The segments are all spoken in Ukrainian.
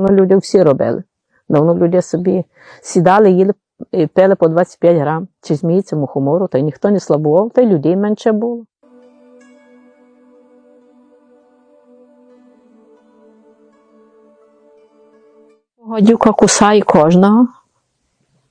Давно люди всі робили. Давно люди собі сідали, їли і пили по 25 грам, чи змійця, мухомору, та й ніхто не слабував, та й людей менше було. Гадюка кусає кожного,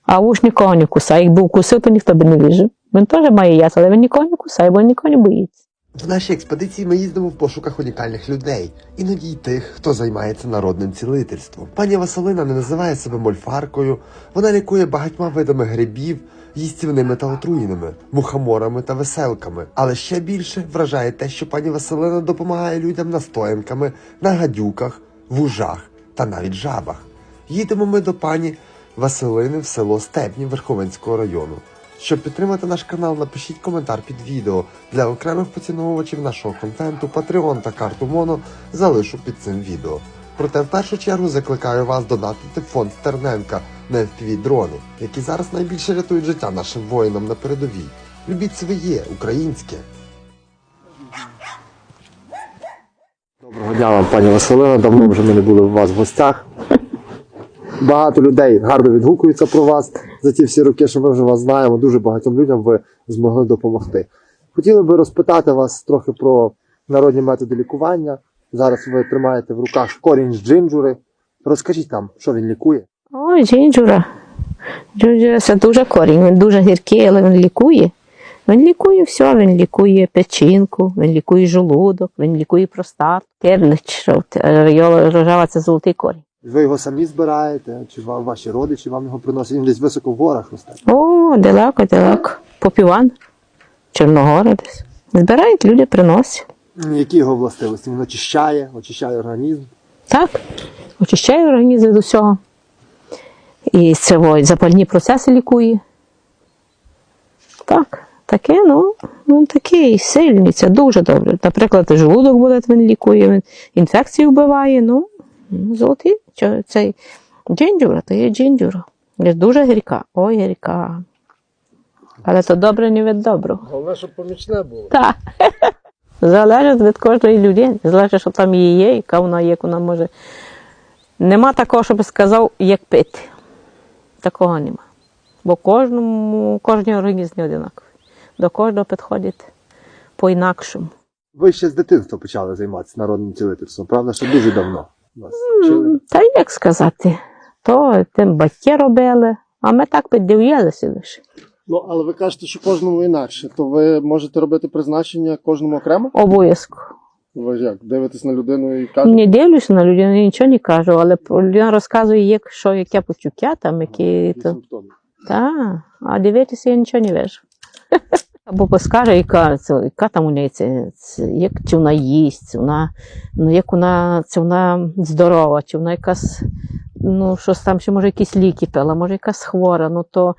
а уж нікого не кусає. Якби укусив, то ніхто б не вижив. Він теж має яс, але він нікого не кусає, бо він нікого не боїться. В нашій експедиції ми їздимо в пошуках унікальних людей, іноді й тих, хто займається народним цілительством. Пані Василина не називає себе мольфаркою, вона лікує багатьма видами грибів, їстівними та отруєними, мухоморами та веселками. Але ще більше вражає те, що пані Василина допомагає людям настоянками на гадюках, вужах та навіть жабах. Їдемо ми до пані Василини в село Степні Верховенського району. Щоб підтримати наш канал, напишіть коментар під відео. Для окремих поціновувачів нашого контенту, Patreon та карту Моно залишу під цим відео. Проте в першу чергу закликаю вас донатити фонд Стерненка на fpv дрони, які зараз найбільше рятують життя нашим воїнам на передовій. Любіть своє, українське. Доброго дня вам, пані Василина. Давно вже ми не були у вас в гостях. Багато людей гарно відгукуються про вас за ті всі роки, що ми вже вас знаємо. Дуже багатьом людям ви змогли допомогти. Хотіли би розпитати вас трохи про народні методи лікування. Зараз ви тримаєте в руках корінь з джинджури. Розкажіть нам, що він лікує. Ой, джинджура. Джинджура це дуже корінь, він дуже гіркий, але він лікує. Він лікує все, він лікує печінку, він лікує желудок, він лікує простату. Кернич, рожава це золотий корінь. Ви його самі збираєте, чи ваші родичі вам його приносять? Він десь високо в горах росте. О, далеко, далеко. Попіван, Чорногора десь. Збирають, люди приносять. Які його властивості? Він очищає, очищає організм. Так, очищає організм від усього. І це запальні процеси лікує. Так, таке, ну, ну такий сильний, це дуже добре. Наприклад, желудок буде, він лікує, він інфекції вбиває. Ну, золотий цей джинджура, то є джинджура. Є дуже гірка. Ой, гірка. Але то добре не від доброго. Головне, щоб помічне було. Так. Залежить від кожної людини. Залежить, що там її є, яка вона є, як вона може. Нема такого, щоб сказав, як пити. Такого нема. Бо кожному, кожен організм не одинаковий. До кожного підходить по-інакшому. Ви ще з дитинства почали займатися народним цілительством, правда, що дуже давно вас вчили. Та як сказати, то тим батьки робили, а ми так піддивлялися лише. Ну, але ви кажете, що кожному інакше, то ви можете робити призначення кожному окремо? Обов'язково. Ви як дивитесь на людину і кажете, Не дивлюся на людину, нічого не кажу, але людина розказує, як, що, яке почуття, там, які які то. симптоми. Так, а дивитися я нічого не вижу. Або скаже, яка, це, яка там у неї це, це, як чи вона їсть, чи вона, ну, як вона, чи вона здорова, чи вона якась, ну, щось там, чи може якісь ліки пила, може якась хвора, ну то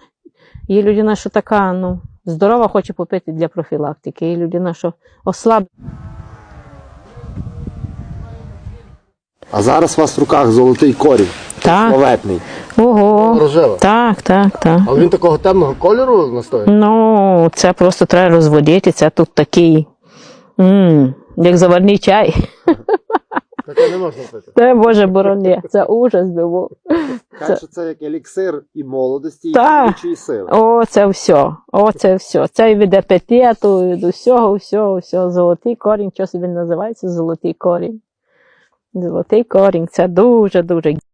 є людина, що така, ну, здорова, хоче попити для профілактики, є людина, що ослаб. А зараз у вас в руках золотий корінь, Так, славетний. Ого, Рожева. так, так, так. Але він такого темного кольору настоїть? Ну, це просто треба розводити. Це тут такий, м, як заварний чай. Таке не можна пити. Це Боже борони, це ужас би був. Кажуть, що це як еліксир і молодості, і Так. чоловічої сили. О, це все. О, це все. Це і від апетиту, і від усього, всього, всього. Золотий корінь. Що собі називається? Золотий корінь. Золотий корінь. Це дуже, дуже